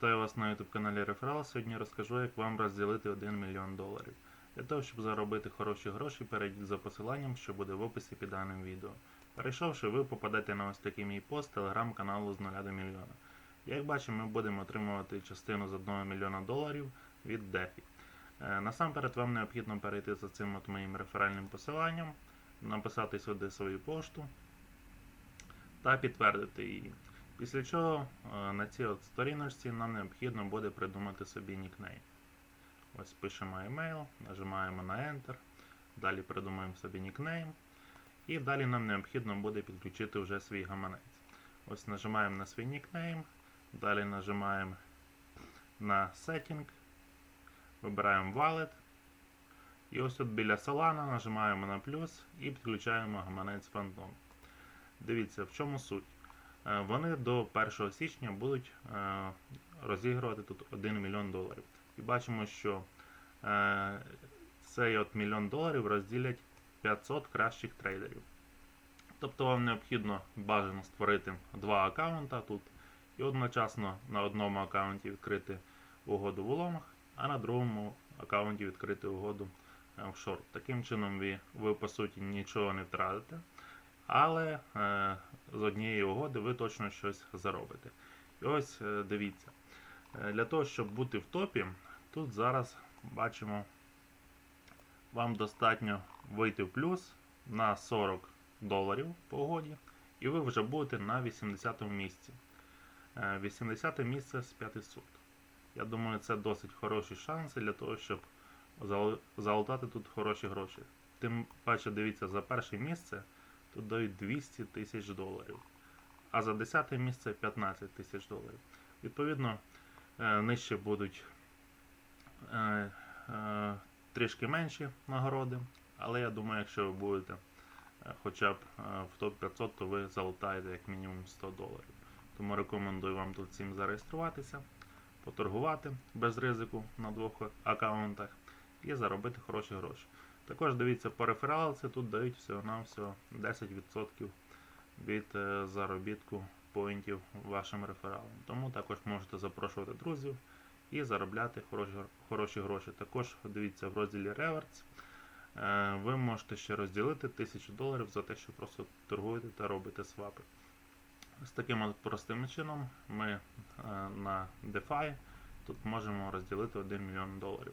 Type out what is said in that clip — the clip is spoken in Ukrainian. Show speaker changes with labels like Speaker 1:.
Speaker 1: Вітаю вас на YouTube каналі Реферал. Сьогодні розкажу, як вам розділити 1 мільйон доларів. Для того, щоб заробити хороші гроші, перейдіть за посиланням, що буде в описі під даним відео. Перейшовши, ви попадете на ось такий мій пост телеграм-каналу з 0 до мільйона. Як бачимо, ми будемо отримувати частину з 1 мільйона доларів від DeFi. Е, Насамперед вам необхідно перейти за цим от моїм реферальним посиланням, написати сюди свою пошту та підтвердити її. Після чого е, на цій от сторіночці нам необхідно буде придумати собі нікнейм. Ось пишемо email, нажимаємо на Enter, далі придумаємо собі нікнейм. І далі нам необхідно буде підключити вже свій гаманець. Ось нажимаємо на свій нікнейм, далі нажимаємо на Setting, вибираємо Wallet. І ось тут біля Solana нажимаємо на плюс і підключаємо гаманець Phantom. Дивіться, в чому суть. Е, Вони до 1 січня будуть е, розігрувати тут 1 мільйон доларів. І бачимо, що е, цей от мільйон доларів розділять 500 кращих трейдерів. Тобто вам необхідно бажано створити два аккаунта тут і одночасно на одному аккаунті відкрити угоду в ломах, а на другому аккаунті відкрити угоду в шорт. Таким чином ви, ви по суті нічого не втратите. Але з однієї угоди ви точно щось заробите. І ось е, дивіться. Е, для того, щоб бути в топі, тут зараз бачимо, вам достатньо вийти в плюс на 40 доларів по угоді, і ви вже будете на 80 місці. Е, 80 місце з 500. Я думаю, це досить хороші шанси для того, щоб залутати тут хороші гроші. Тим паче, дивіться, за перше місце тут дають 200 тисяч доларів. А за 10 місце 15 тисяч доларів. Відповідно, е, нижче будуть е, е, трішки менші нагороди, але я думаю, якщо ви будете хоча б в топ-500, то ви залутаєте як мінімум 100 доларів. Тому рекомендую вам тут всім зареєструватися, поторгувати без ризику на двох аккаунтах і заробити хороші гроші. Також дивіться по рефералці, тут дають всього-навсього 10% від е, заробітку поінтів вашим рефералам. Тому також можете запрошувати друзів і заробляти хороші, хороші гроші. Також дивіться в розділі Rewards. е, Ви можете ще розділити 1000 доларів за те, що просто торгуєте та робите свапи. З таким от простим чином ми е, на DeFi тут можемо розділити 1 мільйон доларів.